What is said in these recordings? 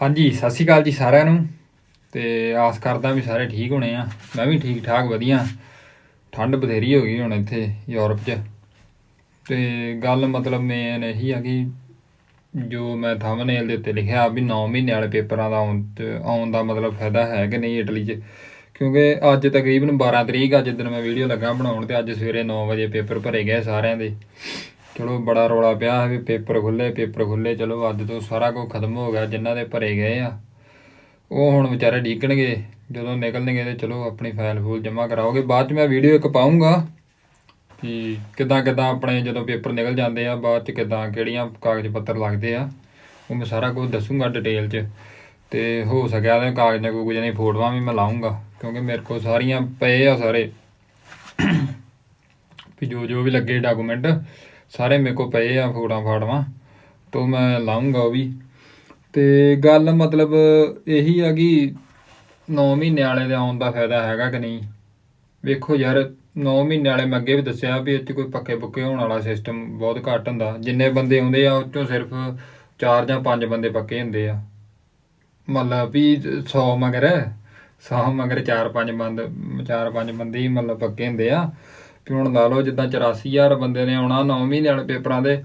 ਹਾਂਜੀ, ਸਤਿ ਸ਼੍ਰੀ ਅਕਾਲ ਜੀ ਸਾਰਿਆਂ ਨੂੰ। ਤੇ ਆਸ ਕਰਦਾ ਵੀ ਸਾਰੇ ਠੀਕ ਹੋਣੇ ਆ। ਮੈਂ ਵੀ ਠੀਕ ਠਾਕ ਵਧੀਆ। ਠੰਡ ਬਥੇਰੀ ਹੋ ਗਈ ਹੁਣ ਇੱਥੇ ਯੂਰਪ 'ਚ। ਤੇ ਗੱਲ ਮਤਲਬ ਮੇਨ ਇਹੀ ਆ ਕਿ ਜੋ ਮੈਂ ਥੰਬਨੇਲ ਦੇ ਉੱਤੇ ਲਿਖਿਆ ਵੀ 9 ਮਹੀਨੇ ਵਾਲੇ ਪੇਪਰਾਂ ਦਾ ਆਉਣ ਤੇ ਆਉਣ ਦਾ ਮਤਲਬ ਫਾਇਦਾ ਹੈ ਕਿ ਨਹੀਂ ਇਟਲੀ 'ਚ? ਕਿਉਂਕਿ ਅੱਜ ਤਕਰੀਬਨ 12 ਤਰੀਕ ਆ ਜਿੱਦਣ ਮੈਂ ਵੀਡੀਓ ਲੱਗਾ ਬਣਾਉਣ ਤੇ ਅੱਜ ਸਵੇਰੇ 9 ਵਜੇ ਪੇਪਰ ਭਰੇ ਗਏ ਸਾਰਿਆਂ ਦੇ। ਚਲੋ ਬੜਾ ਰੌਲਾ ਪਿਆ ਵੀ ਪੇਪਰ ਖੁੱਲੇ ਪੇਪਰ ਖੁੱਲੇ ਚਲੋ ਅੱਜ ਤੋਂ ਸਾਰਾ ਕੁਝ ਖਤਮ ਹੋ ਗਿਆ, ਜਿਨ੍ਹਾਂ ਦੇ ਭਰੇ ਗਏ ਆ। ਉਹ ਹੁਣ ਵਿਚਾਰੇ ਡੀਕਣਗੇ ਜਦੋਂ ਨਿਕਲਣਗੇ ਤੇ ਚਲੋ ਆਪਣੀ ਫਾਈਲ ਫੂਲ ਜਮ੍ਹਾਂ ਕਰਾਓਗੇ। ਬਾਅਦ ਚ ਮੈਂ ਵੀਡੀਓ ਇੱਕ ਪਾਉਂਗਾ ਕਿ ਕਿਦਾਂ ਕਿਦਾਂ ਆਪਣੇ ਜਦੋਂ ਪੇਪਰ ਨਿਕਲ ਜਾਂਦੇ ਆ, ਬਾਅਦ ਚ ਕਿਦਾਂ ਕਿਹੜੀਆਂ ਕਾਗਜ਼ ਪੱਤਰ ਲੱਗਦੇ ਆ, ਉਹ ਮੈਂ ਸਾਰਾ ਕੁਝ ਦੱਸੂਗਾ ਡਿਟੇਲ ਚ। ਤੇ ਹੋ ਸਕਿਆ ਤਾਂ ਕਾਗਜ਼ਾਂ ਕੂਗਜ਼ਾਂ ਦੀਆਂ ਫੋਟੋਆਂ ਵੀ ਮੈਂ ਲਾਉਂਗਾ ਕਿਉਂਕਿ ਮੇਰੇ ਕੋਲ ਸਾਰੀਆਂ ਪਏ ਆ ਸਾਰੇ। ਵੀ ਜੋ ਜੋ ਵੀ ਲੱਗੇ ਡਾਕੂਮੈਂਟ ਸਾਰੇ ਮੇਰੇ ਕੋਲ ਪਏ ਆ ਫੋਟਾਂ ਫਾਟਵਾਂ, ਤੋਂ ਮੈਂ ਲਾਉਂਗਾ ਉਹ ਵੀ। ਤੇ ਗੱਲ ਮਤਲਬ ਇਹੀ ਆ ਕਿ 9 ਮਹੀਨੇ ਵਾਲੇ ਦੇ ਆਉਣ ਦਾ ਫਾਇਦਾ ਹੈਗਾ ਕਿ ਨਹੀਂ? ਵੇਖੋ ਯਾਰ 9 ਮਹੀਨੇ ਵਾਲੇ ਮੈਂ ਅੱਗੇ ਵੀ ਦੱਸਿਆ ਵੀ ਇਹ 'ਚ ਕੋਈ ਪੱਕੇ ਪੁੱਕੇ ਹੋਣ ਵਾਲਾ ਸਿਸਟਮ ਬਹੁਤ ਘੱਟ ਹੁੰਦਾ। ਜਿੰਨੇ ਬੰਦੇ ਆਉਂਦੇ ਆ, ਉਹ ਚੋਂ ਸਿਰਫ 4 ਜਾਂ 5 ਬੰਦੇ ਪੱਕੇ ਹੁੰਦੇ ਆ। ਮਤਲਬ ਵੀ 100 ਮਗਰ 100 ਮਗਰ 4-5 ਬੰਦ 4-5 ਬੰਦੇ ਹੀ ਮਤਲਬ ਪੱਕੇ ਹੁੰਦੇ ਆ। ਵੀ ਹੁਣ ਲਾ ਲਓ ਜਿੱਦਾਂ 84000 ਬੰਦੇ ਨੇ ਆਉਣਾ 9 ਮਹੀਨੇ ਵਾਲੇ ਪੇਪਰਾਂ ਦੇ,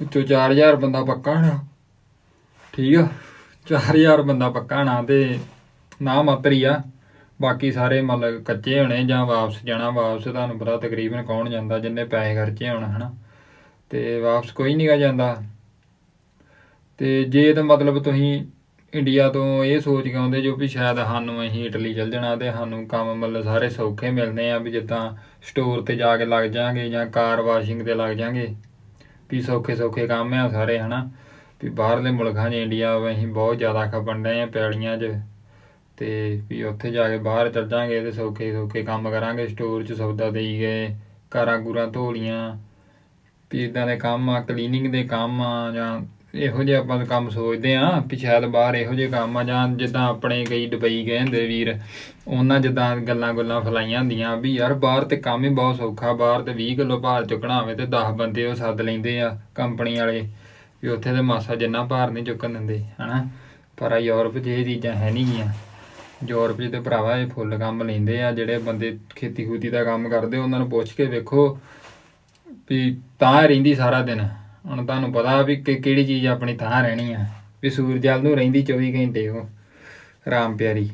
ਵਿੱਚੋਂ 4000 ਬੰਦਾ ਪੱਕਾ ਹੋਣਾ। ਠੀਕ ਆ? 4000 ਬੰਦਾ ਪੱਕਾ ਨਾ ਤੇ ਨਾ ਮਾਤਰ ਹੀ ਆ। ਬਾਕੀ ਸਾਰੇ ਮਤਲਬ ਕੱਚੇ ਹੋਣੇ ਜਾਂ ਵਾਪਸ ਜਾਣਾ, ਵਾਪਸ ਤੁਹਾਨੂੰ ਪਤਾ ਤਕਰੀਬਨ ਕੌਣ ਜਾਂਦਾ, ਜਿੰਨੇ ਪੈਸੇ ਖਰਚੇ ਹੋਣ, ਹਨਾ। ਤੇ ਵਾਪਸ ਕੋਈ ਨਹੀਂ ਨਹੀਂਗਾ ਜਾਂਦਾ। ਤੇ ਜੇ ਤਾਂ ਮਤਲਬ ਤੁਸੀਂ ਇੰਡੀਆ ਤੋਂ ਇਹ ਸੋਚ ਕੇ ਆਉਂਦੇ ਜੋ ਵੀ ਸ਼ਾਇਦ ਸਾਨੂੰ ਅਸੀਂ ਇਟਲੀ ਚੱਲ ਜਾਣਾ ਤੇ ਸਾਨੂੰ ਕੰਮ ਮਤਲਬ ਸਾਰੇ ਸੌਖੇ ਮਿਲਨੇ ਆ ਵੀ ਜਿੱਦਾਂ ਸਟੋਰ ਤੇ ਜਾ ਕੇ ਲੱਗ ਜਾਾਂਗੇ ਜਾਂ ਕਾਰ ਵਾਸ਼ਿੰਗ ਤੇ ਲੱਗ ਜਾਾਂਗੇ। ਵੀ ਸੌਖੇ ਸੌਖੇ ਕੰਮ ਆ ਸਾਰੇ, ਹਨਾ? ਵੀ ਬਾਹਰਲੇ ਮੁਲਕਾਂ 'ਚ ਇੰਡੀਆ ਅਸੀਂ ਬਹੁਤ ਜ਼ਿਆਦਾ ਖਪਣ ਡਏ ਆ ਪੈਲੀਆਂ 'ਚ ਤੇ ਵੀ ਉੱਥੇ ਜਾ ਕੇ ਬਾਹਰ ਚੱਲ ਜਾਾਂਗੇ ਤੇ ਸੌਖੇ ਸੌਖੇ ਕੰਮ ਕਰਾਂਗੇ। ਸਟੋਰ 'ਚ ਸੌਦਾ ਦੇਈ ਗਏ ਕਾਰਾਂ ਗੂਰਾਂ ਧੋਲੀਆਂ, ਵੀ ਇਦਾਂ ਦੇ ਕੰਮ ਆ ਕਲੀਨਿੰਗ ਦੇ ਕੰਮ ਆ ਜਾਂ ਇਹੋ ਜਿਹੇ ਆਪਾਂ ਕੰਮ ਸੋਚਦੇ ਆ ਵੀ ਸ਼ਾਇਦ ਬਾਹਰ ਇਹੋ ਜਿਹੇ ਕੰਮ ਆ ਜਾਂ ਜਿੱਦਾਂ ਆਪਣੇ ਕਈ ਦੁਬਈ ਗਏ ਹੁੰਦੇ ਵੀਰ, ਉਹਨਾਂ ਜਿੱਦਾਂ ਗੱਲਾਂ ਗੁੱਲਾਂ ਫਲਾਈਆਂ ਹੁੰਦੀਆਂ ਵੀ ਯਾਰ ਬਾਹਰ ਤੇ ਕੰਮ ਹੀ ਬਹੁਤ ਸੌਖਾ, ਬਾਹਰ ਤੇ 20 ਕਿਲੋ ਭਾਰ ਚੁੱਕਣਾ ਹੋਵੇ ਤੇ 10 ਬੰਦੇ ਉਹ ਸੱਦ ਲੈਂਦੇ ਆ ਕੰਪਨੀ ਵਾਲੇ ਵੀ ਉੱਥੇ ਤੇ ਮਾਸਾ ਜਿੰਨਾ ਭਾਰ ਨਹੀਂ ਚੁੱਕਣ ਦਿੰਦੇ, ਹਨਾ? ਪਰ ਯੂਰਪ 'ਚ ਇਹ ਚੀਜ਼ਾਂ ਹੈ ਨਹੀਂ ਗੀਆਂ। ਯੂਰਪ 'ਚ ਤੇ ਭਰਾਵਾ ਇਹ ਫੁੱਲ ਕੰਮ ਲੈਂਦੇ ਆ, ਜਿਹੜੇ ਬੰਦੇ ਖੇਤੀ ਖੂਤੀ ਦਾ ਕੰਮ ਕਰਦੇ, ਉਹਨਾਂ ਨੂੰ ਪੁੱਛ ਕੇ ਵੇਖੋ ਵੀ ਤਾਂ ਰਹਿੰਦੀ ਸਾਰਾ ਦਿਨ। ਹੁਣ ਤੁਹਾਨੂੰ ਪਤਾ ਵੀ ਕਿ- ਕਿਹੜੀ ਚੀਜ਼ ਆਪਣੀ ਥਾਂ ਰਹਿਣੀ ਆ, ਵੀ ਸੂਰਜਲ ਨੂੰ ਰਹਿੰਦੀ 24 ਘੰਟੇ ਉਹ, ਰਾਮ ਪਿਆਰੀ।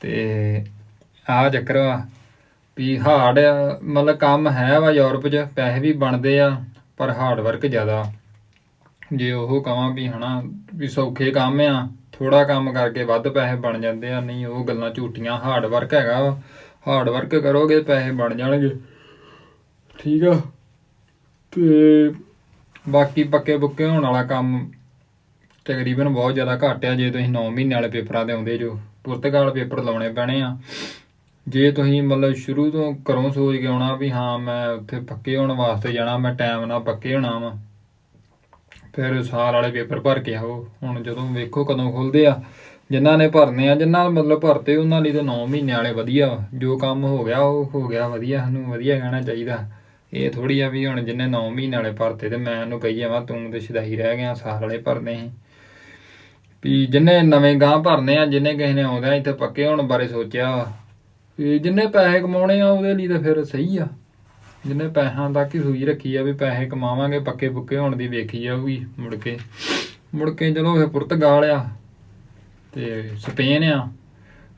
ਤੇ ਆਹ ਚੱਕਰ ਵਾ ਵੀ ਹਾਰਡ ਮਤਲਬ ਕੰਮ ਹੈ ਵਾ ਯੂਰਪ 'ਚ, ਪੈਸੇ ਵੀ ਬਣਦੇ ਆ, ਪਰ ਹਾਰਡ ਵਰਕ ਜ਼ਿਆਦਾ। ਜੇ ਉਹ ਕਹਾਂ ਵੀ ਹਨਾ, ਵੀ ਸੌਖੇ ਕੰਮ ਆ ਥੋੜਾ ਕੰਮ ਕਰਕੇ ਵੱਧ ਪੈਸੇ ਬਣ ਜਾਂਦੇ ਆ, ਨਹੀਂ ਉਹ ਗੱਲਾਂ ਝੂਠੀਆਂ, ਹਾਰਡ ਵਰਕ ਹੈਗਾ ਵਾ। ਹਾਰਡ ਵਰਕ ਕਰੋਗੇ, ਪੈਸੇ ਬਣ ਜਾਣਗੇ। ਠੀਕ ਆ? ਤੇ ਬਾਕੀ ਪੱਕੇ ਬੁੱਕੇ ਹੋਣ ਵਾਲਾ ਕੰਮ ਤਕਰੀਬਨ ਬਹੁਤ ਜ਼ਿਆਦਾ ਘੱਟ ਆ, ਜੇ ਤੁਸੀਂ 9 ਮਹੀਨੇ ਵਾਲੇ ਪੇਪਰਾਂ ਤੇ ਆਉਂਦੇ ਜੋ। ਪੁਰਤਗਾਲ ਪੇਪਰ ਲਾਉਣੇ ਪੈਣੇ ਆ। ਜੇ ਤੁਸੀਂ ਮਤਲਬ ਸ਼ੁਰੂ ਤੋਂ ਘਰੋਂ ਸੋਚ ਕੇ ਆਉਣਾ ਵੀ ਹਾਂ, ਮੈਂ ਉੱਥੇ ਪੱਕੇ ਹੋਣ ਵਾਸਤੇ ਜਾਣਾ, ਮੈਂ ਟਾਈਮ ਨਾਲ ਪੱਕੇ ਹੋਣਾ ਵਾ, ਫਿਰ ਸਾਲ ਵਾਲੇ ਪੇਪਰ ਭਰ ਕੇ ਆਓ। ਹੁਣ ਜਦੋਂ ਵੇਖੋ ਕਦੋਂ ਖੁੱਲਦੇ ਆ, ਜਿਨ੍ਹਾਂ ਨੇ ਭਰਨੇ ਆ, ਜਿਨ੍ਹਾਂ ਮਤਲਬ ਭਰਤੇ, ਉਹਨਾਂ ਲਈ ਤਾਂ 9 ਮਹੀਨੇ ਵਾਲੇ ਵਧੀਆ ਵਾ। ਜੋ ਕੰਮ ਹੋ ਗਿਆ, ਉਹ ਹੋ ਗਿਆ ਵਧੀਆ, ਸਾਨੂੰ ਵਧੀਆ ਕਹਿਣਾ ਚਾਹੀਦਾ। ਇਹ ਥੋੜੀ ਆ ਵੀ ਹੁਣ ਜਿੰਨੇ 9 ਮਹੀਨੇ ਵਾਲੇ ਭਰਤੇ ਤੇ ਮੈਂ ਉਹਨੂੰ ਕਹੀ ਜਾਵਾਂ, ਤੂੰ ਤੇ ਸ਼ਦਾਈ ਰਹਿ ਗਿਆ, ਸਾਲ ਵਾਲੇ ਭਰਨੇ ਸੀ। ਵੀ ਜਿੰਨੇ ਨਵੇਂ ਗਾਂ ਭਰਨੇ ਆ, ਜਿੰਨੇ ਕਿਸੇ ਨੇ ਆਉਂਦਾ ਇੱਥੇ ਪੱਕੇ ਹੋਣ ਬਾਰੇ ਸੋਚਿਆ ਵਾ, ਵੀ ਜਿੰਨੇ ਪੈਸੇ ਕਮਾਉਣੇ ਆ ਉਹਦੇ ਲਈ ਤਾਂ ਫਿਰ ਸਹੀ ਆ। ਜਿੰਨੇ ਪੈਸਿਆਂ ਤੱਕ ਹੀ ਸੂਈ ਰੱਖੀ ਆ ਵੀ ਪੈਸੇ ਕਮਾਵਾਂਗੇ, ਪੱਕੇ ਪੁੱਕੇ ਹੋਣ ਦੀ ਵੇਖੀ ਜਾਊਗੀ ਮੁੜ ਕੇ ਮੁੜ ਕੇ ਚਲੋ ਫਿਰ ਪੁਰਤਗਾਲ ਆ ਤੇ ਸਪੇਨ ਆ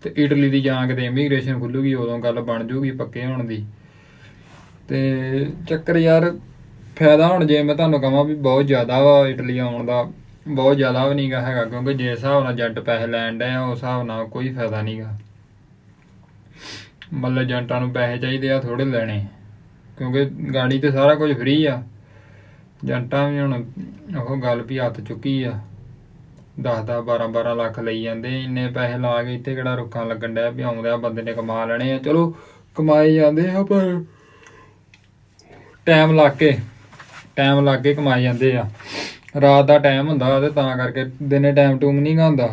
ਤੇ ਇਟਲੀ ਦੀ ਜਾਂ ਕਿਤੇ ਇਮੀਗ੍ਰੇਸ਼ਨ ਖੁੱਲੂਗੀ, ਉਦੋਂ ਗੱਲ ਬਣ ਜੂਗੀ ਪੱਕੇ ਹੋਣ ਦੀ। ਤੇ ਚੱਕਰ ਯਾਰ ਫਾਇਦਾ ਹੁਣ ਜੇ ਮੈਂ ਤੁਹਾਨੂੰ ਕਹਾਂ ਵੀ ਬਹੁਤ ਜ਼ਿਆਦਾ ਵਾ ਇਟਲੀ ਆਉਣ ਦਾ, ਬਹੁਤ ਜ਼ਿਆਦਾ ਵੀ ਨਹੀਂਗਾ ਹੈਗਾ, ਕਿਉਂਕਿ ਜੇ ਹਿਸਾਬ ਨਾਲ ਏਜੰਟ ਪੈਸੇ ਲੈਣ ਡਏ ਆ, ਉਸ ਹਿਸਾਬ ਨਾਲ ਕੋਈ ਫਾਇਦਾ ਨਹੀਂਗਾ ਮਤਲਬ ਏਜੰਟਾਂ ਨੂੰ ਪੈਸੇ ਚਾਹੀਦੇ ਆ ਥੋੜੇ ਲੈਣੇ, ਕਿਉਂਕਿ ਗਾੜੀ ਤੇ ਸਾਰਾ ਕੁਝ ਫ੍ਰੀ ਆ। ਜੰਟਾਂ ਵੀ ਹੁਣ ਉਹ ਗੱਲ ਵੀ ਹੱਥ ਚੁੱਕੀ ਆ। 10 10 12 12 ਲੱਖ ਲਈ ਜਾਂਦੇ ਇੰਨੇ ਪੈਸੇ ਲਾ ਕੇ ਇੱਥੇ ਕਿਹੜਾ ਰੁੱਖਾਂ ਲੱਗਣ ਡਿਆ ਵੀ ਆਉਂਦੇ ਆ ਬੰਦੇ ਨੇ ਕਮਾ ਲੈਣੇ ਆ। ਚਲੋ, ਕਮਾਏ ਜਾਂਦੇ ਆ, ਪਰ ਟਾਈਮ ਲੱਗ ਕੇ, ਟਾਈਮ ਲੱਗ ਕੇ ਕਮਾਏ ਜਾਂਦੇ ਆ। ਰਾਤ ਦਾ ਟਾਈਮ ਹੁੰਦਾ ਤੇ ਤਾਂ ਕਰਕੇ ਦਿਨੇ ਟਾਈਮ ਟੂਮ ਨਹੀਂ ਗਾ ਹੁੰਦਾ।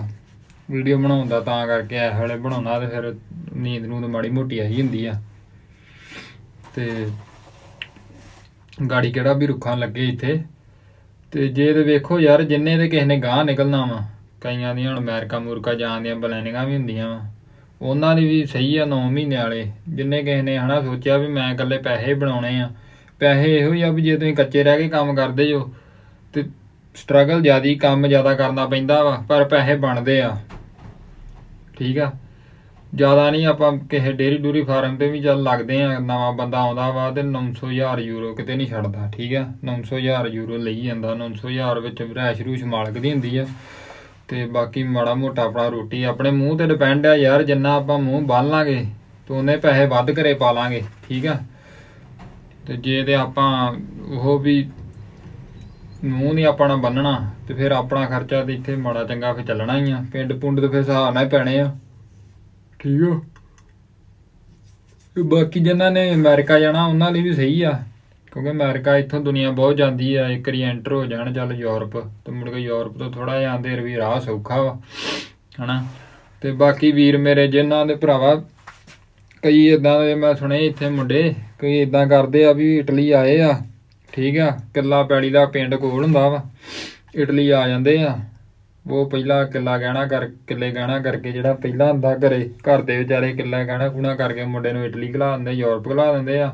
ਵੀਡੀਓ ਬਣਾਉਂਦਾ ਤਾਂ ਕਰਕੇ ਇਹ ਵੇਲੇ ਬਣਾਉਣਾ ਤੇ ਫਿਰ ਨੀਂਦ ਨੂੰ ਤਾਂ ਮਾੜੀ ਮੋਟੀ ਆਈ ਹੁੰਦੀ ਆ। ਤੇ ਗਾੜੀ ਕਿਹੜਾ ਵੀ ਰੁੱਖਾਂ ਲੱਗੇ ਇੱਥੇ। ਤੇ ਜੇ ਤੇ ਵੇਖੋ ਯਾਰ ਜਿੰਨੇ ਤੇ ਕਿਸੇ ਨੇ ਗਾਹ ਨਿਕਲਣਾ ਵਾ, ਕਈਆਂ ਦੀਆਂ ਹੁਣ ਅਮਰੀਕਾ ਮੁਰਕਾ ਜਾਣ ਦੀਆਂ ਪਲੈਨਿੰਗਾਂ ਵੀ ਹੁੰਦੀਆਂ ਵਾ। ਉਹਨਾਂ ਦੀ ਵੀ ਸਹੀ ਆ 9 ਮਹੀਨੇ ਵਾਲੇ, ਜਿੰਨੇ ਕਿਸੇ ਨੇ ਹਨਾ ਸੋਚਿਆ ਵੀ ਮੈਂ ਇਕੱਲੇ ਪੈਸੇ ਬਣਾਉਣੇ ਆ। ਪੈਸੇ ਇਹੋ ਹੀ ਆ ਵੀ ਜੇ ਤੁਸੀਂ ਕੱਚੇ ਰਹਿ ਕੇ ਕੰਮ ਕਰਦੇ ਜੋ, ਤੇ ਸਟਰਗਲ ਜ਼ਿਆਦੀ, ਕੰਮ ਜ਼ਿਆਦਾ ਕਰਨਾ ਪੈਂਦਾ ਵਾ, ਪਰ ਪੈਸੇ ਬਣਦੇ ਆ। ਠੀਕ ਆ? ਜ਼ਿਆਦਾ ਨਹੀਂ ਆਪਾਂ ਕਿਸੇ ਡੇਰੀ ਡੂਰੀ ਫਾਰਮ ਤੇ ਵੀ ਚੱਲ ਲੱਗਦੇ ਆ, ਨਵਾਂ ਬੰਦਾ ਆਉਂਦਾ ਵਾ ਤੇ 900000 ਯੂਰੋ ਕਿਤੇ ਨਹੀਂ ਛੱਡਦਾ, ਠੀਕ ਆ? 900000 ਯੂਰੋ ਲਈ ਜਾਂਦਾ 900000 ਵਿੱਚ ਰਹਿਸ਼ ਰੂਸ਼ ਮਾਲਕ ਦੀ ਹੁੰਦੀ ਆ। ਤੇ ਬਾਕੀ ਮਾੜਾ ਮੋਟਾ ਆਪਣਾ ਰੋਟੀ ਆਪਣੇ ਮੂੰਹ ਤੇ ਡਿਪੈਂਡ ਆ ਯਾਰ, ਜਿੰਨਾ ਆਪਾਂ ਮੂੰਹ ਬੰਨ ਲਾਂਗੇ, ਤੇ ਉਹਨੇ ਪੈਸੇ ਵੱਧ ਘਰੇ ਪਾ ਲਾਂਗੇ, ਠੀਕ ਆ? ਤੇ ਜੇ ਤੇ ਆਪਾਂ ਉਹ ਵੀ ਮੂੰਹ ਨਹੀਂ ਆਪਣਾ ਬੰਨਣਾ, ਤੇ ਫਿਰ ਆਪਣਾ ਖਰਚਾ ਤੇ ਇੱਥੇ ਮਾੜਾ ਚੰਗਾ ਫਿਰ ਚੱਲਣਾ ਹੀ ਆ। ਪਿੰਡ ਪੁੰਡ ਤੇ ਫਿਰ ਹਿਸਾਬ ਨਾਲ ਹੀ ਪੈਣੇ ਆ। ਠੀਕ ਆ? ਬਾਕੀ ਜਿਨ੍ਹਾਂ ਨੇ ਅਮਰੀਕਾ ਜਾਣਾ, ਉਹਨਾਂ ਲਈ ਵੀ ਸਹੀ ਆ। ਕਿਉਂਕਿ ਅਮਰੀਕਾ ਇੱਥੋਂ ਦੁਨੀਆ ਬਹੁਤ ਜਾਂਦੀ ਆ, ਇੱਕ ਵਾਰੀ ਐਂਟਰ ਹੋ ਜਾਣ ਚੱਲ ਯੂਰਪ, ਤੇ ਮੁੜ ਕੇ ਯੂਰਪ ਤੋਂ ਥੋੜਾ ਜਿਹਾ ਆਂਦੇ ਵੀ ਰਾਹ ਸੌਖਾ ਵਾ, ਹਨਾ। ਤੇ ਬਾਕੀ ਵੀਰ ਮੇਰੇ, ਜਿਨ੍ਹਾਂ ਦੇ ਭਰਾਵਾ ਕਈ ਇਦਾਂ ਦੇ ਮੈਂ ਸੁਣੇ ਇੱਥੇ ਮੁੰਡੇ, ਕਈ ਇਦਾਂ ਕਰਦੇ ਆ ਵੀ ਇਟਲੀ ਆਏ ਆ, ਠੀਕ ਆ, ਕਿੱਲਾ ਪੈਲੀ ਦਾ ਪਿੰਡ ਕੋਲ ਹੁੰਦਾ ਵਾ, ਇਟਲੀ ਆ ਜਾਂਦੇ ਆ। ਉਹ ਪਹਿਲਾਂ ਕਿੱਲਾ ਗਹਿਣਾ ਕਰ, ਕਿੱਲੇ ਗਹਿਣਾ ਕਰਕੇ ਜਿਹੜਾ ਪਹਿਲਾਂ ਹੁੰਦਾ ਘਰੇ, ਘਰ ਦੇ ਵਿਚਾਰੇ ਕਿੱਲਾ ਗਹਿਣਾ ਕੂਣਾ ਕਰਕੇ ਮੁੰਡੇ ਨੂੰ ਇਟਲੀ ਘਲਾ ਦਿੰਦੇ, ਯੂਰਪ ਘਲਾ ਦਿੰਦੇ ਆ।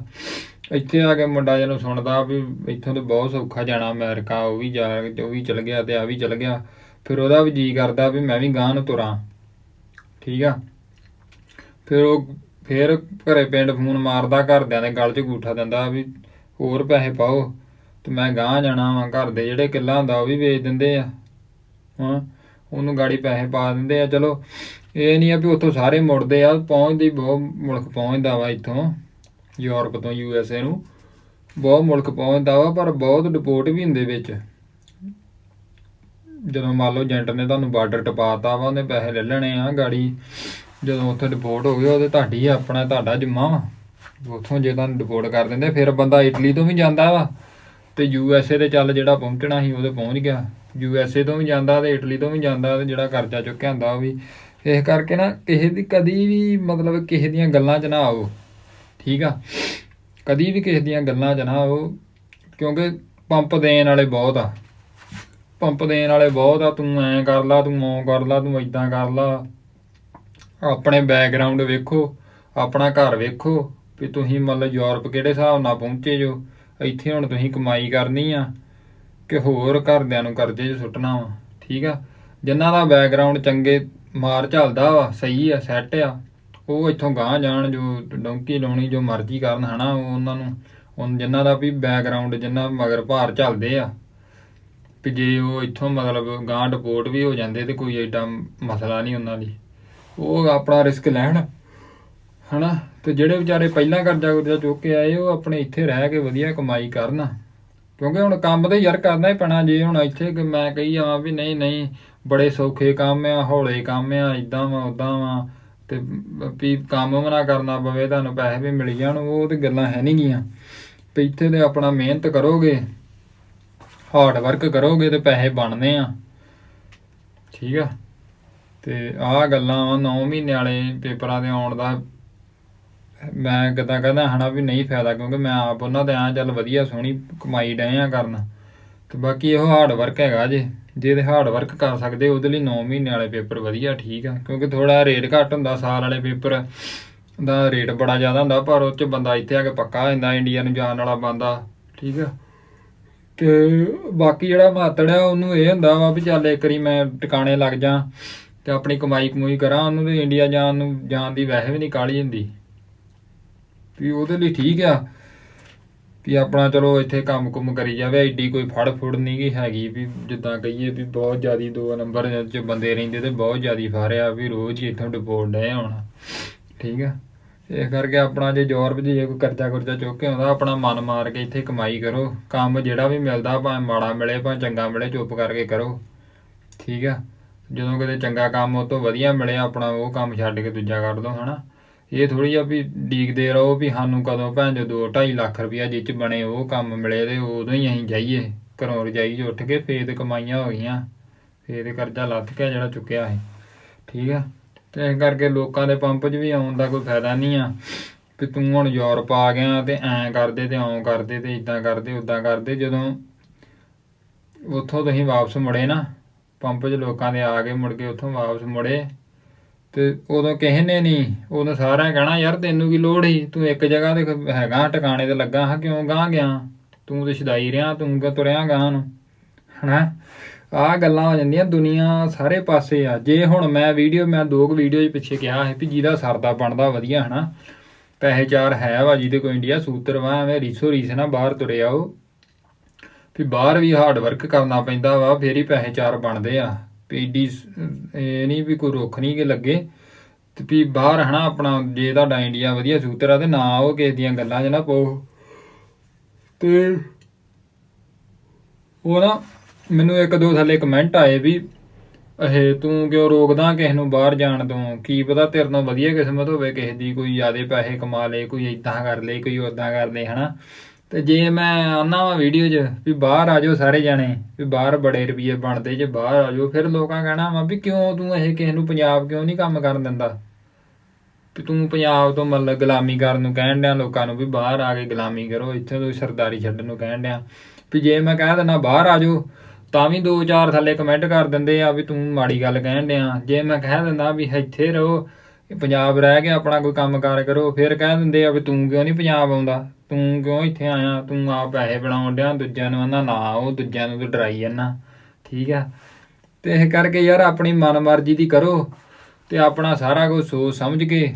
ਇੱਥੇ ਆ ਕੇ ਮੁੰਡਾ ਜਿਹਨੂੰ ਸੁਣਦਾ ਵੀ ਇੱਥੋਂ ਤੇ ਬਹੁਤ ਸੌਖਾ ਜਾਣਾ, ਅਮਰੀਕਾ, ਉਹ ਵੀ ਜਾ, ਉਹ ਵੀ ਚਲ ਗਿਆ ਤੇ ਆ ਵੀ ਚਲ ਗਿਆ। ਫਿਰ ਉਹਦਾ ਵੀ ਜੀ ਕਰਦਾ ਵੀ ਮੈਂ ਵੀ ਗਾਂਹ ਨੂੰ ਤੁਰਾਂ, ਠੀਕ ਆ। ਫਿਰ ਉਹ ਫਿਰ ਘਰੇ ਪਿੰਡ ਫੋਨ ਮਾਰਦਾ, ਘਰਦਿਆਂ ਦੇ ਗਲ 'ਚ ਗੂਠਾ ਦਿੰਦਾ ਵੀ ਹੋਰ ਪੈਸੇ ਪਾਓ ਤੇ ਮੈਂ ਗਾਂਹ ਜਾਣਾ ਵਾਂ, ਘਰ ਦੇ ਜਿਹੜੇ ਕਿੱਲਾ ਹੁੰਦਾ ਉਹ ਵੀ ਵੇਚ ਦਿੰਦੇ ਆ। ਹਾਂ, ਉਹਨੂੰ ਗਾੜੀ ਪੈਸੇ ਪਾ ਦਿੰਦੇ ਆ। ਚਲੋ, ਇਹ ਨਹੀਂ ਆ ਵੀ ਉੱਥੋਂ ਸਾਰੇ ਮੁੜਦੇ ਆ, ਪਹੁੰਚਦੀ ਬਹੁਤ ਮੁਲਕ ਪਹੁੰਚਦਾ ਵਾ ਇੱਥੋਂ, ਯੂਰਪ ਤੋਂ ਯੂ ਐਸ ਏ ਨੂੰ। ਬਹੁਤ ਮੁਲਕ ਪਹੁੰਚਦਾ ਵਾ, ਪਰ ਬਹੁਤ ਡਿਪੋਰਟ ਵੀ ਹੁੰਦੇ ਵਿੱਚ। ਜਦੋਂ ਮੰਨ ਲਓ ਏਜੰਟ ਨੇ ਤੁਹਾਨੂੰ ਬਾਰਡਰ ਟਪਾਤਾ ਵਾ, ਉਹਨੇ ਪੈਸੇ ਲੈ ਲੈਣੇ ਆ ਗਾੜੀ। ਜਦੋਂ ਉੱਥੇ ਡਿਪੋਰਟ ਹੋ ਗਿਆ ਉਹਦੇ ਤੁਹਾਡੀ ਆ, ਆਪਣਾ ਤੁਹਾਡਾ ਜਿੰਮਾ ਵਾ। ਉੱਥੋਂ ਜੇ ਤੁਹਾਨੂੰ ਡਿਪੋਰਟ ਕਰ ਦਿੰਦੇ ਫਿਰ ਬੰਦਾ ਇਟਲੀ ਤੋਂ ਵੀ ਜਾਂਦਾ ਵਾ। ਤੇ ਯੂ ਐਸ ਏ ਦੇ ਚੱਲ ਜਿਹੜਾ ਪਹੁੰਚਣਾ ਸੀ ਉਹਦੇ ਪਹੁੰਚ ਗਿਆ। ਯੂ ਐਸ ਏ ਤੋਂ ਵੀ ਜਾਂਦਾ ਤੇ ਇਟਲੀ ਤੋਂ ਵੀ ਜਾਂਦਾ ਤੇ ਜਿਹੜਾ ਕਰਜ਼ਾ ਚੁੱਕਿਆ ਹੁੰਦਾ ਉਹ ਵੀ। ਇਸ ਕਰਕੇ ਨਾ ਕਿਸੇ ਦੀ ਕਦੀ ਵੀ ਮਤਲਬ ਕਿਸੇ ਦੀਆਂ ਗੱਲਾਂ 'ਚ ਨਾ ਆਓ। ਠੀਕ ਆ? ਕਦੀ ਵੀ ਕਿਸੇ ਦੀਆਂ ਗੱਲਾਂ 'ਚ ਨਾ ਆਓ ਕਿਉਂਕਿ ਪੰਪ ਦੇਣ ਵਾਲੇ ਬਹੁਤ ਆ। ਪੰਪ ਦੇਣ ਵਾਲੇ ਬਹੁਤ ਆ ਤੂੰ ਐਂ ਕਰ ਲਾ ਤੂੰ ਓਂ ਕਰ ਲਾ ਤੂੰ ਇਦਾਂ ਕਰ ਲਾ। ਆਪਣੇ ਬੈਕਗ੍ਰਾਉਂਡ ਵੇਖੋ, ਆਪਣਾ ਘਰ ਵੇਖੋ, ਵੀ ਤੁਸੀਂ ਮਤਲਬ ਯੂਰਪ ਕਿਹੜੇ ਹਿਸਾਬ ਨਾਲ ਪਹੁੰਚੇ ਜੋ, ਇੱਥੇ ਹੁਣ ਤੁਸੀਂ ਕਮਾਈ ਕਰਨੀ ਆ, ਕਿ ਹੋਰ ਘਰਦਿਆਂ ਨੂੰ ਕਰਜ਼ੇ 'ਚ ਸੁੱਟਣਾ ਵਾ, ਠੀਕ ਆ? ਜਿਨ੍ਹਾਂ ਦਾ ਬੈਕਗ੍ਰਾਉਂਡ ਚੰਗੇ ਮਾਰ ਝੱਲਦਾ ਵਾ, ਸਹੀ ਆ ਸੈੱਟ ਆ, ਉਹ ਇੱਥੋਂ ਗਾਂਹ ਜਾਣ ਜੋ ਡੌਂਕੀ ਲਾਉਣੀ, ਜੋ ਮਰਜ਼ੀ ਕਰਨ, ਹਨਾ? ਉਹ ਉਹਨਾਂ ਨੂੰ, ਹੁਣ ਜਿਨ੍ਹਾਂ ਦਾ ਵੀ ਬੈਕਗ੍ਰਾਉਂਡ ਜਿਨ੍ਹਾਂ ਮਗਰ ਭਾਰ ਝੱਲਦੇ ਆ, ਵੀ ਜੇ ਉਹ ਇੱਥੋਂ ਮਤਲਬ ਗਾਂਹ ਡਿਪੋਰਟ ਵੀ ਹੋ ਜਾਂਦੇ ਤੇ ਕੋਈ ਐਡਾ ਮਸਲਾ ਨਹੀਂ ਉਹਨਾਂ ਲਈ ਉਹ ਆਪਣਾ ਰਿਸਕ ਲੈਣ, ਹਨਾ? ਤੇ ਜਿਹੜੇ ਵਿਚਾਰੇ ਪਹਿਲਾਂ ਕਰਜ਼ਾ ਕਰਜ਼ਾ ਚੁੱਕ ਕੇ ਆਏ, ਉਹ ਆਪਣੇ ਇੱਥੇ ਰਹਿ ਕੇ ਵਧੀਆ ਕਮਾਈ ਕਰਨ। ਕਿਉਂਕਿ ਹੁਣ ਕੰਮ ਤੇ ਯਾਰ ਕਰਨਾ ਹੀ ਪੈਣਾ, ਜੇ ਹੁਣ ਇੱਥੇ ਕਿ ਮੈਂ ਕਹੀ ਜਾਵਾਂ ਵੀ ਨਹੀਂ ਨਹੀਂ, ਬੜੇ ਸੌਖੇ ਕੰਮ ਆ, ਹੌਲੇ ਕੰਮ ਆ ਇਦਾਂ ਵਾ ਉਦਾਂ ਵਾ, ਤੇ ਵੀ ਕੰਮ ਵੀ ਨਾ ਕਰਨਾ ਪਵੇ, ਤੁਹਾਨੂੰ ਪੈਸੇ ਵੀ ਮਿਲ ਜਾਣ, ਉਹ ਤੇ ਗੱਲਾਂ ਹੈ ਨਹੀਂ ਗੀਆਂ। ਵੀ ਇੱਥੇ ਤੇ ਆਪਣਾ ਮਿਹਨਤ ਕਰੋਗੇ ਹਾਰਡ ਵਰਕ ਕਰੋਗੇ ਤੇ ਪੈਸੇ ਬਣਨੇ ਆ। ਠੀਕ ਆ? ਤੇ ਆਹ ਗੱਲਾਂ ਵਾ 9 ਮਹੀਨੇ ਵਾਲੇ ਪੇਪਰਾਂ ਦੇ ਆਉਣ ਦਾ ਮੈਂ ਕਦਾਂ ਕਹਿੰਦਾ ਹਨਾ ਵੀ ਨਹੀਂ ਫਾਇਦਾ ਕਿਉਂਕਿ ਮੈਂ ਆਪ ਉਹਨਾਂ ਦੇ ਆ ਚੱਲ ਵਧੀਆ ਸੋਹਣੀ ਕਮਾਈ ਡਏ ਆ ਕਰਨ। ਤੇ ਬਾਕੀ ਇਹੋ ਹਾਰਡ ਵਰਕ ਹੈਗਾ ਜੇ। ਜੇ ਤੇ ਹਾਰਡ ਵਰਕ ਕਰ ਸਕਦੇ, ਉਹਦੇ ਲਈ 9 ਮਹੀਨੇ ਵਾਲੇ ਪੇਪਰ ਵਧੀਆ, ਠੀਕ ਆ। ਕਿਉਂਕਿ ਥੋੜਾ ਰੇਟ ਘੱਟ ਹੁੰਦਾ, ਸਾਲ ਵਾਲੇ ਪੇਪਰ ਦਾ ਰੇਟ ਬੜਾ ਜ਼ਿਆਦਾ ਹੁੰਦਾ, ਪਰ ਉਹ ਚ ਬੰਦਾ ਇੱਥੇ ਆ ਕੇ ਪੱਕਾ ਹੋ ਜਾਂਦਾ ਇੰਡੀਆ ਨੂੰ ਜਾਣ ਵਾਲਾ ਬੰਦਾ, ਠੀਕ ਆ। ਤੇ ਬਾਕੀ ਜਿਹੜਾ ਮਾਤੜ ਆ, ਉਹਨੂੰ ਇਹ ਹੁੰਦਾ ਵਾ ਵੀ ਚੱਲ ਇੱਕ ਵਾਰੀ ਮੈਂ ਟਿਕਾਣੇ ਲੱਗ ਜਾ। ਤੇ ਆਪਣੀ ਕਮਾਈ ਕਮੂਈ ਕਰਾਂ, ਉਹਨੂੰ ਤੇ ਇੰਡੀਆ ਜਾਣ ਨੂੰ, ਜਾਣ ਦੀ ਵੈਸੇ ਵੀ ਨਹੀਂ ਕਾਹਲੀ ਹੁੰਦੀ। ਵੀ ਉਹਦੇ ਲਈ ਠੀਕ ਆ ਵੀ ਆਪਣਾ ਚਲੋ ਇੱਥੇ ਕੰਮ ਕੁਮ ਕਰੀ ਜਾਵੇ, ਐਡੀ ਕੋਈ ਫੜ ਫੁੜ ਨਹੀਂ ਗੀ ਹੈਗੀ ਵੀ ਜਿੱਦਾਂ ਕਹੀਏ ਵੀ ਬਹੁਤ ਜ਼ਿਆਦੀ ਦੋ ਨੰਬਰ 'ਚ ਬੰਦੇ ਰਹਿੰਦੇ ਤੇ ਬਹੁਤ ਜ਼ਿਆਦੀ ਫਾਰਿਆ ਵੀ ਰੋਜ਼ ਹੀ ਇੱਥੋਂ ਡਿਪੋਰਟ ਡਏ ਹੋਣਾ। ਠੀਕ ਆ? ਇਸ ਕਰਕੇ ਆਪਣਾ ਜੇ ਯੂਰਪ 'ਚ ਜੇ ਕੋਈ ਕਰਜ਼ਾ ਕੁਰਜ਼ਾ ਚੁੱਕ ਕੇ ਆਉਂਦਾ, ਆਪਣਾ ਮਨ ਮਾਰ ਕੇ ਇੱਥੇ ਕਮਾਈ ਕਰੋ। ਕੰਮ ਜਿਹੜਾ ਵੀ ਮਿਲਦਾ, ਭਾਵੇਂ ਮਾੜਾ ਮਿਲੇ, ਭਾਵੇਂ ਚੰਗਾ ਮਿਲੇ, ਚੁੱਪ ਕਰਕੇ ਕਰੋ। ਠੀਕ ਆ? ਜਦੋਂ ਕਿਤੇ ਚੰਗਾ ਕੰਮ ਉਹ ਤੋਂ ਵਧੀਆ ਮਿਲਿਆ ਆਪਣਾ, ਉਹ ਕੰਮ ਛੱਡ ਕੇ ਦੂਜਾ ਕਰ ਦੋ, ਹਨਾ? ਇਹ ਥੋੜੀ ਜਿਹਾ ਵੀ ਡੀਕਦੇ ਰਹੋ ਵੀ ਸਾਨੂੰ ਕਦੋਂ ਭੈਣ ਜੋ 2.5 ਲੱਖ ਰੁਪਇਆ ਜਿੱਚ ਬਣੇ ਉਹ ਕੰਮ ਮਿਲੇ ਤੇ ਉਦੋਂ ਹੀ ਅਸੀਂ ਜਾਈਏ। ਘਰੋਂ ਰਜਾਈ 'ਚ ਉੱਠ ਕੇ ਫੇਰ ਤੇ ਕਮਾਈਆਂ ਹੋ ਗਈਆਂ। ਫੇਰ ਤੇ ਕਰਜ਼ਾ ਲੱਥ ਗਿਆ ਜਿਹੜਾ ਚੁੱਕਿਆ ਸੀ। ਠੀਕ ਆ? ਤੇ ਇਸ ਕਰਕੇ ਲੋਕਾਂ ਦੇ ਪੰਪ 'ਚ ਵੀ ਆਉਣ ਦਾ ਕੋਈ ਫਾਇਦਾ ਨਹੀਂ ਆ। ਵੀ ਤੂੰ ਹੁਣ ਯੂਰਪ ਆ ਗਿਆ ਤੇ ਐਂ ਕਰਦੇ ਤੇ ਆਉਂ ਕਰਦੇ ਤੇ ਇਦਾਂ ਕਰਦੇ ਉਦਾਂ ਕਰਦੇ, ਜਦੋਂ ਉੱਥੋਂ ਤੁਸੀਂ ਵਾਪਸ ਮੁੜੇ ਨਾ ਪੰਪ 'ਚ ਲੋਕਾਂ ਦੇ ਆ ਕੇ ਮੁੜ ਕੇ ਉੱਥੋਂ ਵਾਪਸ ਮੁੜੇ। ਤੇ ਉਦੋਂ ਕਿਸੇ ਨੇ ਨਹੀਂ ਉਦੋਂ ਸਾਰਿਆਂ ਕਹਿਣਾ, ਯਾਰ ਤੈਨੂੰ ਕੀ ਲੋੜ ਸੀ? ਤੂੰ ਇੱਕ ਜਗ੍ਹਾ ਤੇ ਖ- ਹੈਗਾ, ਟਿਕਾਣੇ ਤੇ ਲੱਗਾ। ਹਾਂ, ਕਿਉਂ ਗਾਂ ਗਿਆ? ਤੂੰ ਤੇ ਛਦਾਈ ਰਿਹਾ, ਤੂੰ ਕਿ ਤੁਰਿਆ ਗਾਂ ਨੂੰ? ਹਨਾ? ਆਹ ਗੱਲਾਂ ਹੋ ਜਾਂਦੀਆਂ ਦੁਨੀਆ ਸਾਰੇ ਪਾਸੇ ਆ। ਜੇ ਹੁਣ ਮੈਂ ਵੀਡੀਓ, ਮੈਂ ਦੋ ਕੁ ਵੀਡੀਓ 'ਚ ਪਿੱਛੇ ਕਿਹਾ ਸੀ ਵੀ ਜਿਹਦਾ ਸਰਦਾ ਬਣਦਾ ਵਧੀਆ, ਹਨਾ? ਪੈਸੇ ਚਾਰ ਹੈ ਵਾ ਜਿਹਦੇ ਕੋਈ ਇੰਡੀਆ, ਸੂਤਰ ਵਾ, ਐਵੇਂ ਰੀਸੋ ਰੀਸ ਨਾ, ਬਾਹਰ ਤੁਰੇ ਆਓ ਵੀ ਬਾਹਰ ਵੀ ਹਾਰਡ ਵਰਕ ਕਰਨਾ ਪੈਂਦਾ ਵਾ, ਫੇਰ ਹੀ ਪੈਸੇ ਚਾਰ ਬਣਦੇ ਆ। ਵੀ ਏਡੀ ਇਹ ਨਹੀਂ ਵੀ ਕੋਈ ਰੁੱਖ ਨਹੀਂ ਕਿ ਲੱਗੇ। ਤੇ ਵੀ ਬਾਹਰ ਹਨਾ ਆਪਣਾ, ਜੇ ਤੁਹਾਡਾ ਇੰਡੀਆ ਵਧੀਆ ਸੂਤਰ ਆ ਤੇ ਨਾ ਉਹ ਕਿਸੇ ਦੀਆਂ ਗੱਲਾਂ 'ਚ ਨਾ ਪਾਓ। ਤੇ ਉਹ ਨਾ ਮੈਨੂੰ ਇੱਕ ਦੋ ਥੱਲੇ ਕਮੈਂਟ ਆਏ ਵੀ ਇਹ ਤੂੰ ਕਿਉਂ ਰੋਕਦਾ ਕਿਸੇ ਨੂੰ ਬਾਹਰ ਜਾਣ ਤੋਂ? ਕੀ ਪਤਾ ਤੇਰੇ ਤੋਂ ਵਧੀਆ ਕਿਸਮਤ ਹੋਵੇ, ਕਿਸੇ ਦੀ ਕੋਈ ਜ਼ਿਆਦੇ ਪੈਸੇ ਕਮਾ ਲੇ, ਕੋਈ ਇਦਾਂ ਕਰ ਲੇ, ਕੋਈ ਉਦਾਂ ਕਰ ਲੇ, ਹਨਾ? ਤੇ ਜੇ ਮੈਂ ਆਨਾ ਵਾ ਵੀਡੀਓ 'ਚ ਵੀ ਬਾਹਰ ਆ ਜਾਓ ਸਾਰੇ ਜਾਣੇ, ਵੀ ਬਾਹਰ ਬੜੇ ਰੁਪਏ ਬਣਦੇ ਜੇ, ਬਾਹਰ ਆ ਜਾਓ, ਫਿਰ ਲੋਕਾਂ ਕਹਿਣਾ ਵਾ ਵੀ ਕਿਉਂ ਤੂੰ ਇਹ ਕਿਸੇ ਨੂੰ ਪੰਜਾਬ ਕਿਉਂ ਨਹੀਂ ਕੰਮ ਕਰਨ ਦਿੰਦਾ? ਵੀ ਤੂੰ ਪੰਜਾਬ ਤੋਂ ਮਤਲਬ ਗੁਲਾਮੀ ਕਰਨ ਨੂੰ ਕਹਿਣ ਡਿਆ ਲੋਕਾਂ ਨੂੰ ਵੀ ਬਾਹਰ ਆ ਕੇ ਗੁਲਾਮੀ ਕਰੋ, ਇੱਥੇ ਤੋਂ ਸਰਦਾਰੀ ਛੱਡਣ ਨੂੰ ਕਹਿਣ ਡਿਆ। ਵੀ ਜੇ ਮੈਂ ਕਹਿ ਦਿੰਦਾ ਬਾਹਰ ਆ ਜਾਓ, ਤਾਂ ਵੀ ਦੋ ਚਾਰ ਥੱਲੇ ਕਮੈਂਟ ਕਰ ਦਿੰਦੇ ਆ ਵੀ ਤੂੰ ਮਾੜੀ ਗੱਲ ਕਹਿਣ ਡਿਆ। ਜੇ ਮੈਂ ਕਹਿ ਦਿੰਦਾ ਵੀ ਇੱਥੇ ਰਹੋ ਪੰਜਾਬ ਰਹਿ ਕੇ ਆਪਣਾ ਕੋਈ ਕੰਮ ਕਾਰ। ਕਰੋ ਫਿਰ ਕਹਿ ਦਿੰਦੇ ਆ ਵੀ ਤੂੰ ਕਿਉਂ ਨਹੀਂ ਪੰਜਾਬ ਆਉਂਦਾ? ਤੂੰ ਕਿਉਂ ਇੱਥੇ ਆਇਆ? ਤੂੰ ਆ ਪੈਸੇ ਬਣਾਉਣ ਡਿਆ, ਦੂਜਿਆਂ ਨੂੰ ਆਂਦਾ ਨਾ, ਉਹ ਦੂਜਿਆਂ ਨੂੰ ਤੂੰ ਡਰਾਈ ਜਾਂਦਾ। ਠੀਕ ਆ? ਤੇ ਇਹ ਕਰਕੇ ਯਾਰ ਆਪਣੀ ਮਨਮਰਜ਼ੀ ਦੀ ਕਰੋ ਤੇ ਆਪਣਾ ਸਾਰਾ ਕੁਝ ਸੋਚ ਸਮਝ ਕੇ,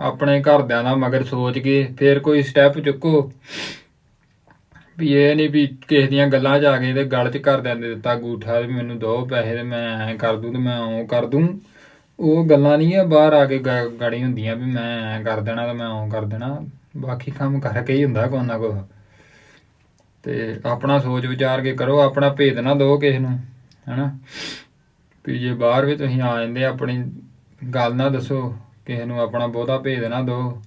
ਆਪਣੇ ਘਰਦਿਆਂ ਦਾ ਮਗਰ ਸੋਚ ਕੇ, ਫਿਰ ਕੋਈ ਸਟੈਪ ਚੁੱਕੋ। ਵੀ ਇਹ ਨਹੀਂ ਵੀ ਕਿਸੇ ਦੀਆਂ ਗੱਲਾਂ 'ਚ ਆ ਕੇ ਤੇ ਗਲ 'ਚ ਘਰਦਿਆਂ ਦੇ ਦਿੱਤਾ ਗੂਠਾ ਵੀ ਮੈਨੂੰ ਦੋ ਪੈਸੇ ਤੇ ਮੈਂ ਐਂ ਕਰ ਦੂੰ ਤੇ ਮੈਂ ਉਹ ਕਰ ਦੂੰ। ਉਹ ਗੱਲਾਂ ਨਹੀਂ ਆ, ਬਾਹਰ ਆ ਕੇ ਗ- ਗਾੜੀ ਹੁੰਦੀਆਂ ਵੀ ਮੈਂ ਐਂ ਕਰ ਦੇਣਾ ਤੇ ਮੈਂ ਉਹ ਕਰ ਦੇਣਾ। ਬਾਕੀ ਕੰਮ ਕਰਕੇ ਹੀ ਹੁੰਦਾ ਕੋਈ ਨਾ ਕੋਈ। ਤੇ ਆਪਣਾ ਸੋਚ ਵਿਚਾਰ ਕੇ ਕਰੋ, ਆਪਣਾ ਭੇਦ ਨਾ ਦਿਓ ਕਿਸੇ ਨੂੰ, ਹੈਨਾ? ਵੀ ਜੇ ਬਾਹਰ ਵੀ ਤੁਸੀਂ ਆ ਜਾਂਦੇ, ਆਪਣੀ ਗੱਲ ਨਾ ਦੱਸੋ, ਕਿਸੇ ਨੂੰ ਆਪਣਾ ਬਹੁਤਾ ਭੇਦ ਨਾ ਦਿਓ।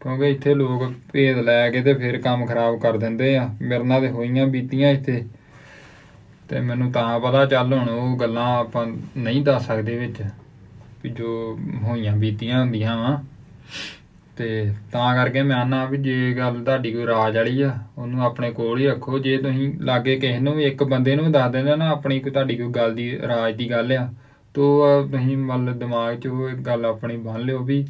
ਕਿਉਂਕਿ ਇੱਥੇ ਲੋਕ ਭੇਦ ਲੈ ਕੇ ਤੇ ਫਿਰ ਕੰਮ ਖਰਾਬ ਕਰ ਦਿੰਦੇ ਆ। ਮੇਰੇ ਨਾਲ ਤੇ ਹੋਈਆਂ ਬੀਤੀਆਂ ਇੱਥੇ। ਤੇ ਮੈਨੂੰ ਤਾਂ ਪਤਾ ਚੱਲ ਹੁਣ ਉਹ ਗੱਲਾਂ ਆਪਾਂ ਨਹੀਂ ਦੱਸ ਸਕਦੇ ਵਿੱਚ। ਵੀ ਜੋ ਹੋਈਆਂ, ਬੀਤੀਆਂ ਹੁੰਦੀਆਂ ਵਾ। ਤੇ ਤਾਂ ਕਰਕੇ ਮੈਂ ਆਨਾ ਵੀ ਜੇ ਗੱਲ ਤੁਹਾਡੀ ਕੋਈ ਰਾਜ ਵਾਲੀ ਆ, ਉਹਨੂੰ ਆਪਣੇ ਕੋਲ ਹੀ ਰੱਖੋ। ਜੇ ਤੁਸੀਂ ਲਾਗੇ ਕਿਸੇ ਨੂੰ ਵੀ, ਇੱਕ ਬੰਦੇ ਨੂੰ ਵੀ ਦੱਸ ਦਿੰਦੇ ਨਾ, ਆਪਣੀ ਕੋਈ ਤੁਹਾਡੀ ਕੋਈ ਗੱਲ ਦੀ, ਰਾਜ ਦੀ ਗੱਲ ਆ, ਤੋ ਤੁਸੀਂ ਮਤਲਬ ਦਿਮਾਗ 'ਚ ਉਹ ਗੱਲ ਆਪਣੀ ਬੰਨ ਲਿਓ ਵੀ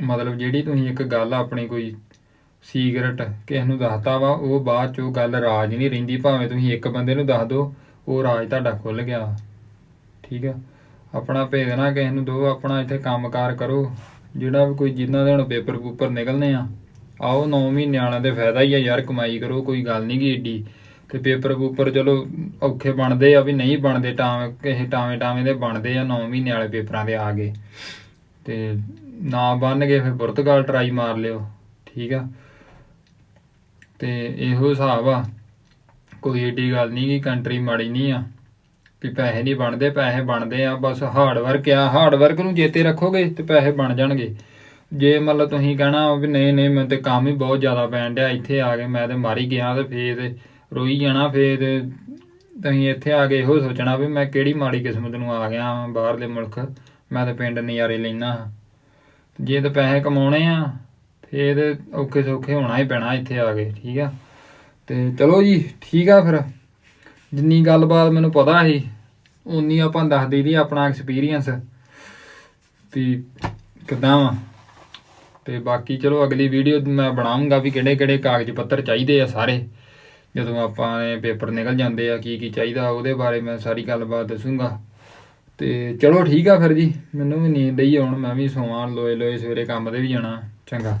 ਮਤਲਬ ਜਿਹੜੀ ਤੁਸੀਂ ਇੱਕ ਗੱਲ ਆਪਣੀ ਕੋਈ ਸੀਕਰਟ ਕਿਸੇ ਨੂੰ ਦੱਸਤਾ ਵਾ, ਉਹ ਬਾਅਦ 'ਚ ਉਹ ਗੱਲ ਰਾਜ ਨਹੀਂ ਰਹਿੰਦੀ। ਭਾਵੇਂ ਤੁਸੀਂ ਇੱਕ ਬੰਦੇ ਨੂੰ ਦੱਸ ਦਿਓ ਉਹ ਰਾਜ ਤੁਹਾਡਾ ਖੁੱਲ ਗਿਆ। ਠੀਕ ਆ? ਆਪਣਾ ਭੇਦ ਨਾ ਕਿਸੇ ਨੂੰ ਦਿਓ ਆਪਣਾ ਇੱਥੇ ਕੰਮਕਾਰ ਕਰੋ। ਜਿਹੜਾ ਵੀ ਕੋਈ ਜਿਨ੍ਹਾਂ ਦੇ ਹੁਣ ਪੇਪਰ ਪੂਪਰ ਨਿਕਲਨੇ ਆ, ਆਓ 9 ਮਹੀਨੇ ਵਾਲਿਆਂ ਦੇ ਫਾਇਦਾ ਹੀ ਆ ਯਾਰ, ਕਮਾਈ ਕਰੋ, ਕੋਈ ਗੱਲ ਨਹੀਂ ਗੀ ਏਡੀ। ਤੇ ਪੇਪਰ ਪੂਪਰ ਚਲੋ ਔਖੇ ਬਣਦੇ ਆ ਵੀ ਨਹੀਂ ਬਣਦੇ, ਟਾਵੇਂ ਕਿਸੇ ਟਾਵੇਂ ਟਾਵੇਂ ਦੇ ਬਣਦੇ ਆ 9 ਮਹੀਨੇ ਵਾਲੇ ਪੇਪਰਾਂ ਦੇ ਆ ਗਏ। ਤੇ ਨਾ ਬਣ ਗਏ ਫਿਰ ਪੁਰਤਗਾਲ ਟਰਾਈ ਮਾਰ ਲਿਓ, ਠੀਕ ਆ। ਤੇ ਇਹੋ ਹਿਸਾਬ ਆ, ਕੋਈ ਏਡੀ ਗੱਲ ਨਹੀਂ ਕਿ ਕੰਟਰੀ ਮਾੜੀ ਨਹੀਂ ਆ। ਵੀ ਪੈਸੇ ਨਹੀਂ ਬਣਦੇ, ਪੈਸੇ ਬਣਦੇ ਆ, ਬਸ ਹਾਰਡ ਵਰਕ ਆ। ਹਾਰਡ ਵਰਕ ਨੂੰ ਜੇਤੇ ਰੱਖੋਗੇ ਤੇ ਪੈਸੇ ਬਣ ਜਾਣਗੇ। ਜੇ ਮਤਲਬ ਤੁਸੀਂ ਕਹਿਣਾ ਵੀ ਨਹੀਂ ਨਹੀਂ, ਮੈਨੂੰ ਤੇ ਕੰਮ ਹੀ ਬਹੁਤ ਜ਼ਿਆਦਾ ਪੈਣ ਡਿਆ, ਇੱਥੇ ਆ ਕੇ ਮੈਂ ਤੇ ਮਰ ਹੀ ਗਿਆ ਤੇ ਫੇਰ ਤੇ ਰੋਈ ਜਾਣਾ, ਫੇਰ ਤੇ ਤੁਸੀਂ ਇੱਥੇ ਆ ਕੇ ਇਹੋ ਸੋਚਣਾ ਵੀ ਮੈਂ ਕਿਹੜੀ ਮਾੜੀ ਕਿਸਮਤ ਨੂੰ ਆ ਗਿਆ ਬਾਹਰਲੇ ਮੁਲਕ, ਮੈਂ ਤਾਂ ਪਿੰਡ ਨਜ਼ਾਰੇ ਲੈਣਾ ਜੇ ਤਾਂ ਪੈਸੇ ਕਮਾਉਣੇ ਆ, ਫੇਰ ਤੇ ਔਖੇ ਸੌਖੇ ਹੋਣਾ ਹੀ ਪੈਣਾ ਇੱਥੇ ਆ ਕੇ, ਠੀਕ ਆ? ਤੇ ਚਲੋ ਜੀ, ਠੀਕ ਆ ਫਿਰ। ਜਿੰਨੀ ਗੱਲਬਾਤ ਮੈਨੂੰ ਪਤਾ ਸੀ ਉਨੀ ਆਪਾਂ ਦੱਸ ਦਈਦੀ ਆਪਣਾ ਐਕਸਪੀਰੀਅੰਸ ਵੀ ਕਿਦਾਂ ਵਾ। ਤੇ ਬਾਕੀ ਚਲੋ ਅਗਲੀ ਵੀਡੀਓ ਮੈਂ ਬਣਾਉਂਗਾ ਵੀ ਕਿਹੜੇ ਕਿਹੜੇ ਕਾਗਜ਼ ਪੱਤਰ ਚਾਹੀਦੇ ਆ ਸਾਰੇ। ਜਦੋਂ ਆਪਾਂ ਇਹ ਪੇਪਰ ਨਿਕਲ ਜਾਂਦੇ ਆ ਕੀ ਕੀ ਚਾਹੀਦਾ ਉਹਦੇ ਬਾਰੇ ਮੈਂ ਸਾਰੀ ਗੱਲਬਾਤ ਦੱਸੂਗਾ। ਤੇ ਚਲੋ ਠੀਕ ਆ ਫਿਰ ਜੀ, ਮੈਨੂੰ ਵੀ ਨੀਂਦ ਹੀ ਆਉਣ ਮੈਂ ਵੀ ਸੌਵਾਂ ਲੋਏ ਲੋਏ ਸਵੇਰੇ ਕੰਮ ਤੇ ਵੀ ਜਾਣਾ, ਚੰਗਾ।